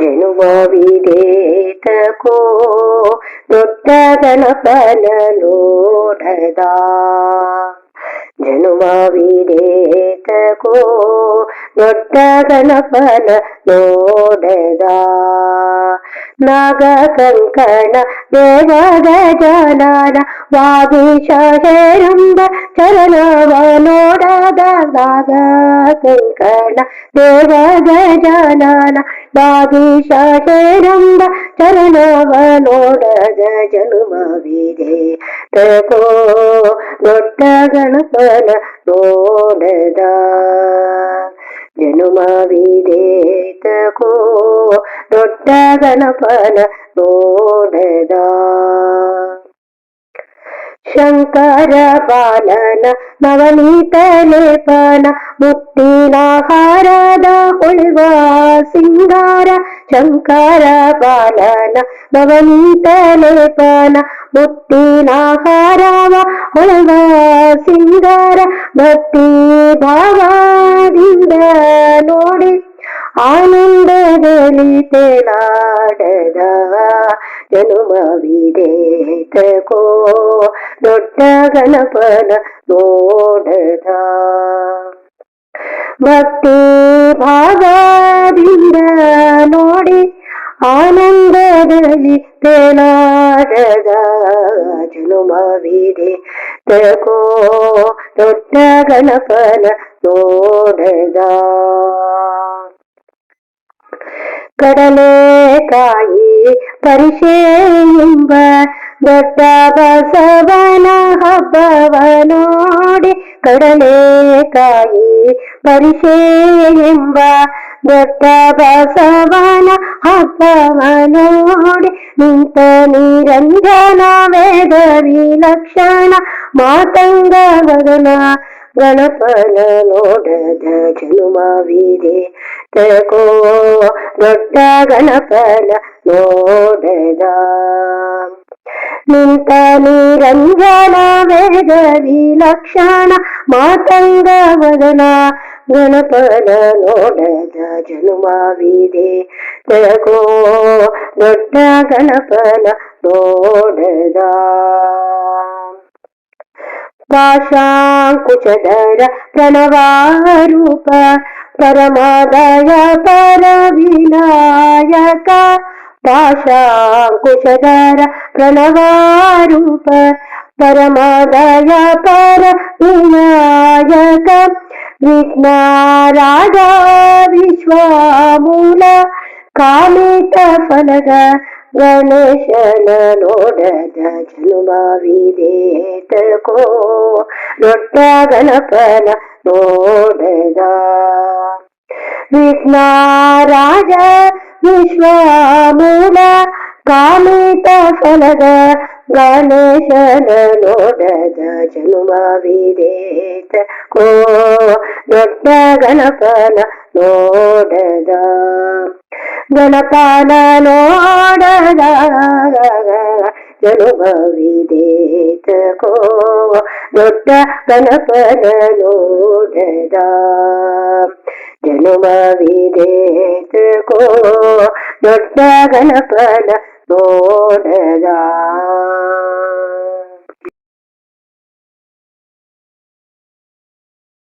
ಜನುಮವಿದೇತಕೋ ದೊಡ್ಡ ಗಣಪನ ನೋಡದ ಜನುಮವಿದೇತಕೋ ದೊಡ್ಡ ಗಣಪನ ನೋಡದ ನಾಗ ಕಂಕಣ ದೇವ ಗಜಾನನ ವಾಗೀಶ ಹೇರಂಬ ಚರಣವ ನೋಡದ ನಾಗ ಕಂಕಣ ದೇವ ಗಜಾನನ ವಾಗೀಶ ಹೇರಂಬ ಚರಣವ ನೋಡದ ಜನುಮವಿದೆ ತಗೋ ದೊಡ್ಡ ಗಣಪನ ನೋಡದ ಜನುಮವಿದೆ ತಗೋ ದೊಡ್ಡ ಗಣಪನ ನೋಡದ ಶಂಕರ ಬಾಲನ ನವನೀತ ಲೇಪನ ಮುತ್ತಿನ ಹಾರದ ಹೊಳೆವ ಸಿಂಗಾರ ಶಂಕರ ಬಾಲನ ನವನೀತ ಲೇಪನ ಮುತ್ತಿನ ಹಾರವ ಹೊಳೆವ ಸಿಂಗಾರ ಭಕ್ತಿ ಭಾವದಿಂದ ನೋಡಿ ಆನಂದದಲ್ಲಿ ತೇಲಾಡದ ಜನುಮವಿದೆ ತಗೋ ದೊಡ್ಡ ಗಣಪನ ನೋಡದ ಭಕ್ತಿ ಭಾಗದಿಂದ ನೋಡಿ ಆನಂದದಲ್ಲಿ ತೇಲಾಡದ ಜನುಮವಿದೆ ತಗೋ ದೊಡ್ಡ ಗಣಪನ ನೋಡದ ಕಡಲೆಕಾಯಿ ಪರಿಚೆಯುಂಬ ದೊಡ್ಡ ಬಸವನ ಹಬ್ಬವ ನೋಡಿ ಕಡಲೆಕಾಯಿ ಪರಿಚೆಯುಂಬ ದೊಡ್ಡ ಬಸವನ ಹಬ್ಬವ ನೋಡಿ ನಿಂತ ನಿರಂಜನ ವೇದ ವಿಲಕ್ಷಣ ಮಾತಂಗ ವದನ ಗಣಪನ ನೋಡದ ಜನುಮವಿದೆ ತಗೋ ದೊಡ್ಡ ಗಣಪನ ನೋಡದ ನಿಂತ ನಿರಂಜನ ವೇದ ವಿಲಕ್ಷಣ ಮಾತಂಗ ವದನ ಗಣಪನ ನೋಡದ ಜನುಮವಿದೆ ತಗೋ ದೊಡ್ಡ ಗಣಪನ ನೋಡದ ಪಾಶಾಂಕುಶಧರ ಪ್ರಣವಾರೂಪ ಪರಮಾದಯ ಪರ ವಿನಾಯಕ ಪಾಶಾಂಕುಶಧರ ಪ್ರಣವಾರೂಪ ಪರಮಾದಯ ಪರ ವಿನಾಯಕ ವಿಘ್ನರಾಜ ವಿಶ್ವಮೂಲ ಕಾಮಿತ ಫಲದ ಗಣೇಶನ ನೋಡದ ಜನುಮವಿದೆ ತಗೋ ದೊಡ್ಡ ಗಣಪನ ನೋಡದ ವಿಘ್ನರಾಜ ವಿಶ್ವಮೂಲ ಕಾಮಿತ ಫಲದ ಗಣೇಶನ ನೋಡದ ಜನುಮವಿದೆ ತಗೋ ದೊಡ್ಡ ಗಣಪನ ನೋಡದ ಗಣಪನ ನೋಡದ ಜನುಮವಿದೆ ತಗೋ ದೊಡ್ಡ ಗಣಪನ ನೋಡದ ಜನುಮವಿದೆ ತಗೋ ದೊಡ್ಡ ಗಣಪನ ನೋಡದ